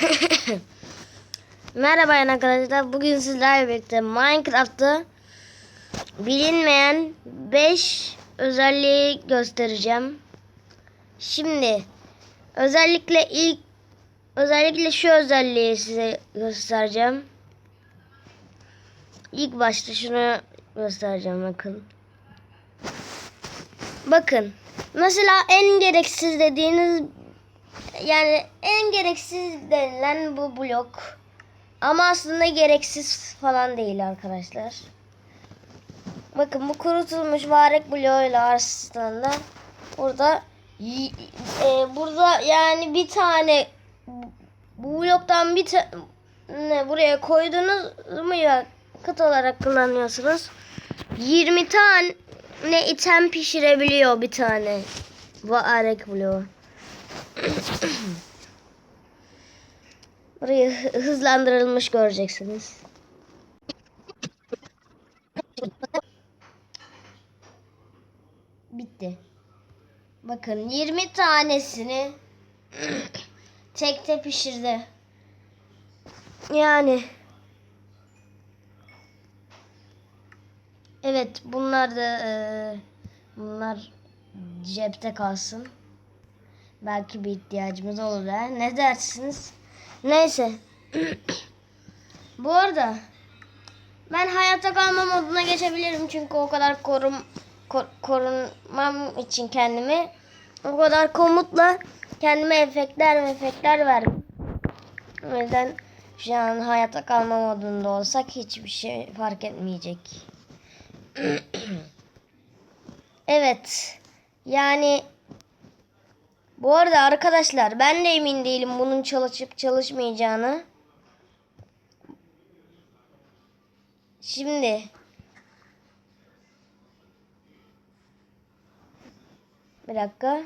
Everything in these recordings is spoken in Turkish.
Merhaba arkadaşlar. Bugün sizlerle birlikte Minecraft'ta bilinmeyen 5 özelliği göstereceğim. Şimdi özellikle ilk özellikle şu özelliği size göstereceğim. İlk başta şunu göstereceğim bakın. Bakın. Mesela en gereksiz dediğiniz yani en gereksiz denilen bu blok. Ama aslında gereksiz falan değil arkadaşlar. Bakın bu kurutulmuş varek bloğuyla aslında burada e, burada yani bir tane bu bloktan bir tane buraya koydunuz mu ya kıt olarak kullanıyorsunuz. 20 tane item pişirebiliyor bir tane varek bloğu. Burayı hı- hızlandırılmış göreceksiniz. Bitti. Bakın 20 tanesini tekte pişirdi. Yani Evet bunlar da eee, bunlar cepte kalsın. Belki bir ihtiyacımız olur ha. Ne dersiniz? Neyse. Bu arada ben hayatta kalma moduna geçebilirim çünkü o kadar korum ko- korunmam için kendimi o kadar komutla kendime efektler efektler verdim. O yüzden şu an hayatta kalma modunda olsak hiçbir şey fark etmeyecek. evet. Yani bu arada arkadaşlar ben de emin değilim bunun çalışıp çalışmayacağını. Şimdi bir dakika.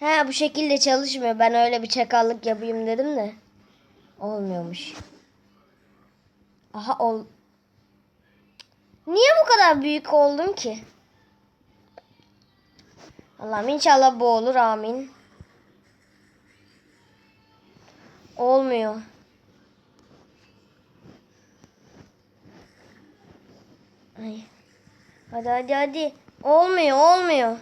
Ha bu şekilde çalışmıyor. Ben öyle bir çakallık yapayım dedim de. Olmuyormuş. Aha ol. Niye bu kadar büyük oldum ki? Allah'ım inşallah bu olur amin. Olmuyor. Ay. Hadi hadi hadi. Olmuyor olmuyor.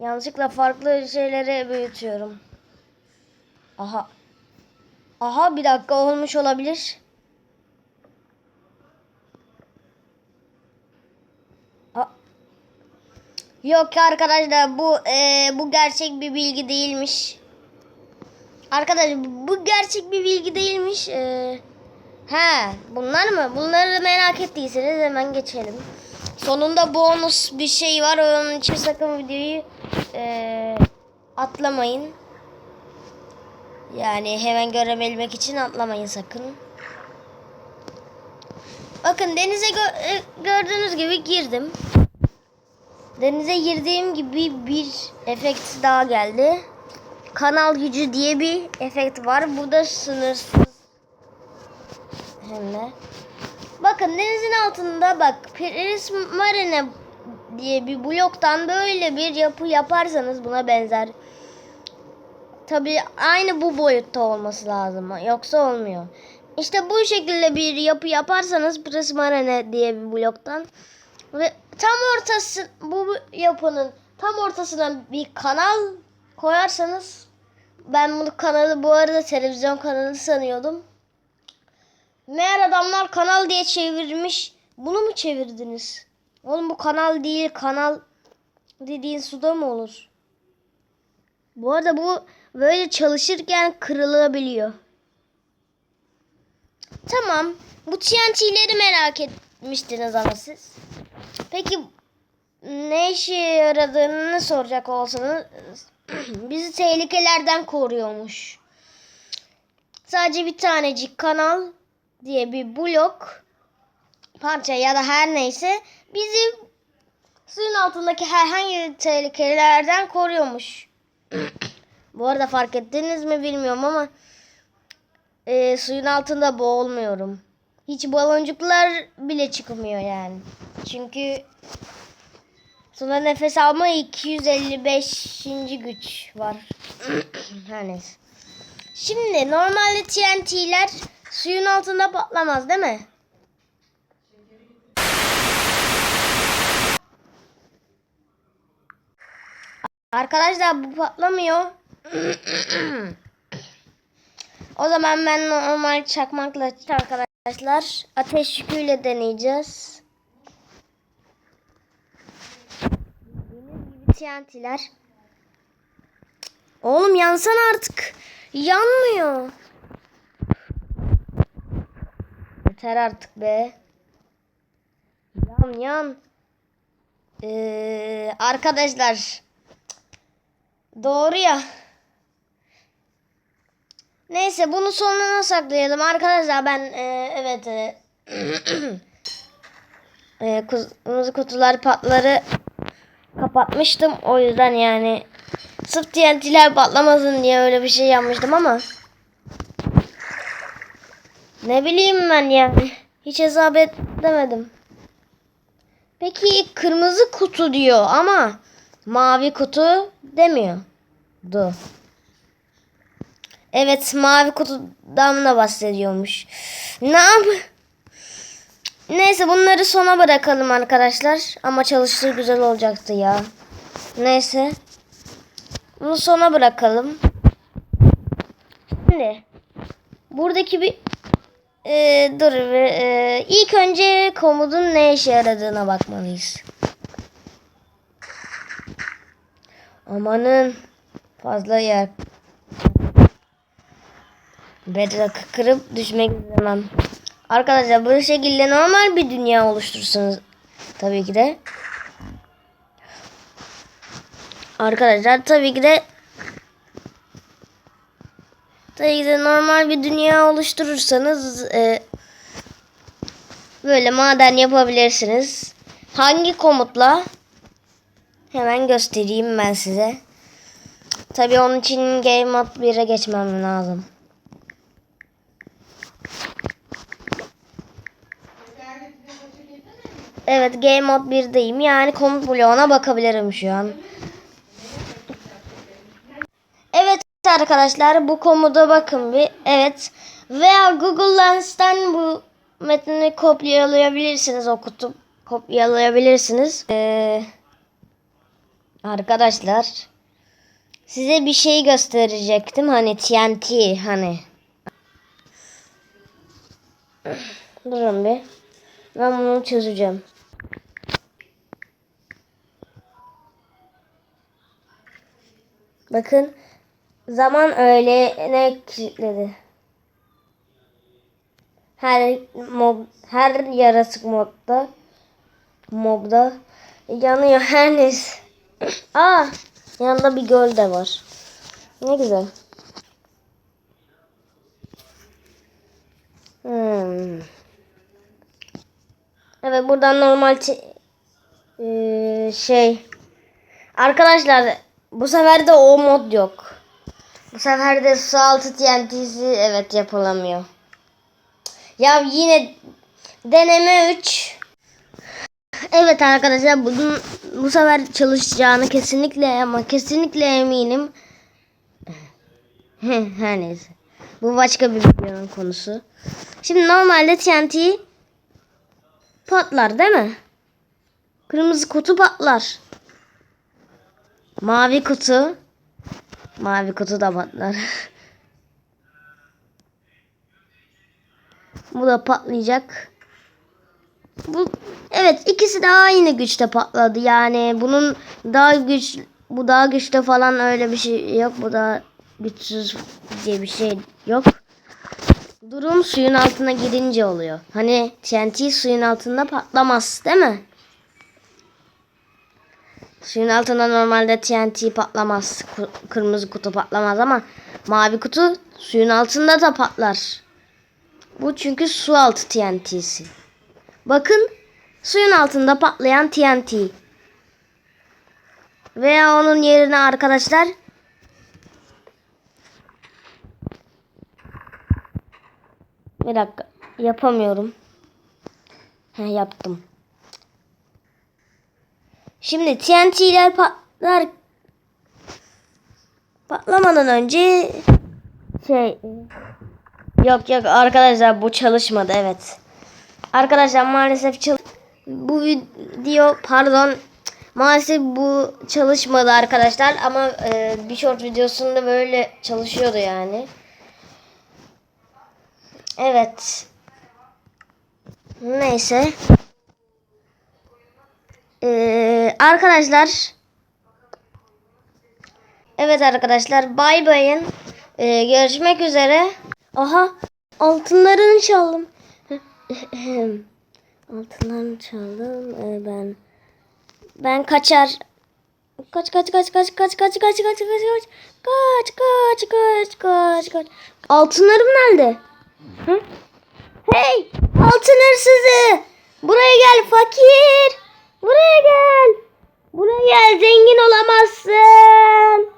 Yanlışlıkla farklı şeyleri büyütüyorum. Aha. Aha bir dakika olmuş olabilir. Yok arkadaşlar bu e, bu gerçek bir bilgi değilmiş. Arkadaşlar bu gerçek bir bilgi değilmiş. E, he bunlar mı? Bunları merak ettiyseniz hemen geçelim. Sonunda bonus bir şey var. Onun için sakın videoyu e, atlamayın. Yani hemen görebilmek için atlamayın sakın. Bakın denize gö- e, gördüğünüz gibi girdim. Denize girdiğim gibi bir efekt daha geldi. Kanal gücü diye bir efekt var. Bu da sınırsız. Hem. Bakın denizin altında bak Paris Marine diye bir bloktan böyle bir yapı yaparsanız buna benzer. Tabii aynı bu boyutta olması lazım. Yoksa olmuyor. İşte bu şekilde bir yapı yaparsanız Prismarene diye bir bloktan ve tam ortası bu yapının tam ortasına bir kanal koyarsanız ben bunu kanalı bu arada televizyon kanalı sanıyordum. Meğer adamlar kanal diye çevirmiş. Bunu mu çevirdiniz? Oğlum bu kanal değil kanal dediğin suda mı olur? Bu arada bu böyle çalışırken kırılabiliyor. Tamam. Bu TNT'leri merak etmiştiniz ama siz. Peki ne işe yaradığını soracak olsanız bizi tehlikelerden koruyormuş. Sadece bir tanecik kanal diye bir blok parça ya da her neyse bizi suyun altındaki herhangi tehlikelerden koruyormuş. Bu arada fark ettiniz mi bilmiyorum ama e, suyun altında boğulmuyorum. Hiç baloncuklar bile çıkmıyor yani. Çünkü Sonra nefes alma 255. güç var. Her neyse. Şimdi normalde TNT'ler suyun altında patlamaz değil mi? Arkadaşlar bu patlamıyor. o zaman ben normal çakmakla arkadaşlar ateş yüküyle deneyeceğiz. TNT'ler. Oğlum yansana artık. Yanmıyor. Yeter artık be. Yan yan. Ee, arkadaşlar. Doğru ya. Neyse bunu sonuna saklayalım. Arkadaşlar ben e, evet e, e, kırmızı kutular patları kapatmıştım. O yüzden yani sırf TNT'ler patlamasın diye öyle bir şey yapmıştım ama ne bileyim ben yani. Hiç hesap edemedim. Peki kırmızı kutu diyor ama mavi kutu demiyor. Du. Evet mavi kutudan da bahsediyormuş. Ne yap? Neyse bunları sona bırakalım arkadaşlar. Ama çalıştığı güzel olacaktı ya. Neyse. Bunu sona bırakalım. Şimdi buradaki bir e, dur ve e, ilk önce komutun ne işe yaradığına bakmalıyız. Amanın fazla yer. Bedrock'ı kırıp düşmek istemem. Arkadaşlar bu şekilde normal bir dünya oluşturursunuz. Tabii ki de. Arkadaşlar tabii ki de tabii ki de normal bir dünya oluşturursanız e, böyle maden yapabilirsiniz. Hangi komutla? Hemen göstereyim ben size. Tabii onun için Game Mode 1'e geçmem lazım. Evet Game Mode 1'deyim. Yani komut bloğuna bakabilirim şu an. Evet arkadaşlar bu komuda bakın bir. Evet. Veya Google Lens'ten bu metni kopyalayabilirsiniz. O kutu kopyalayabilirsiniz. Ee, arkadaşlar size bir şey gösterecektim. Hani TNT hani. Durun bir. Ben bunu çözeceğim. Bakın zaman öyle ne kilitledi. Her mob her yaratık modda mobda yanıyor her neyse. Aa yanında bir göl de var. Ne güzel. Hmm. Evet buradan normal Ee, şey arkadaşlar bu sefer de o mod yok. Bu sefer de su altı TNT'si evet yapılamıyor. Ya yine deneme 3. Evet arkadaşlar bugün bu sefer çalışacağını kesinlikle ama kesinlikle eminim. Her neyse. Bu başka bir videonun konusu. Şimdi normalde TNT patlar değil mi? Kırmızı kutu patlar. Mavi kutu. Mavi kutu da patlar. Bu da patlayacak. Bu evet ikisi de aynı güçte patladı. Yani bunun daha güç bu daha güçlü falan öyle bir şey yok. Bu da güçsüz diye bir şey yok. Durum suyun altına girince oluyor. Hani TNT suyun altında patlamaz değil mi? Suyun altında normalde TNT patlamaz. Kırmızı kutu patlamaz ama mavi kutu suyun altında da patlar. Bu çünkü su altı TNT'si. Bakın suyun altında patlayan TNT. Veya onun yerine arkadaşlar Bir dakika. Yapamıyorum. He yaptım. Şimdi TNT'ler patlar patlamadan önce şey yok yok arkadaşlar bu çalışmadı evet. Arkadaşlar maalesef çal bu video pardon maalesef bu çalışmadı arkadaşlar ama e, bir short videosunda böyle çalışıyordu yani. Evet. Neyse. Ee, arkadaşlar. Evet arkadaşlar. Bay bayın. Ee, görüşmek üzere. Aha. Altınlarını çaldım. altınlarını çaldım. Ee, ben. Ben kaçar. Kaç kaç kaç kaç kaç kaç kaç kaç kaç kaç kaç kaç kaç kaç kaç Altınlarım nerede? Hı? Hey! Altın hırsızı! Buraya gel fakir! Buraya gel! Buraya zengin olamazsın.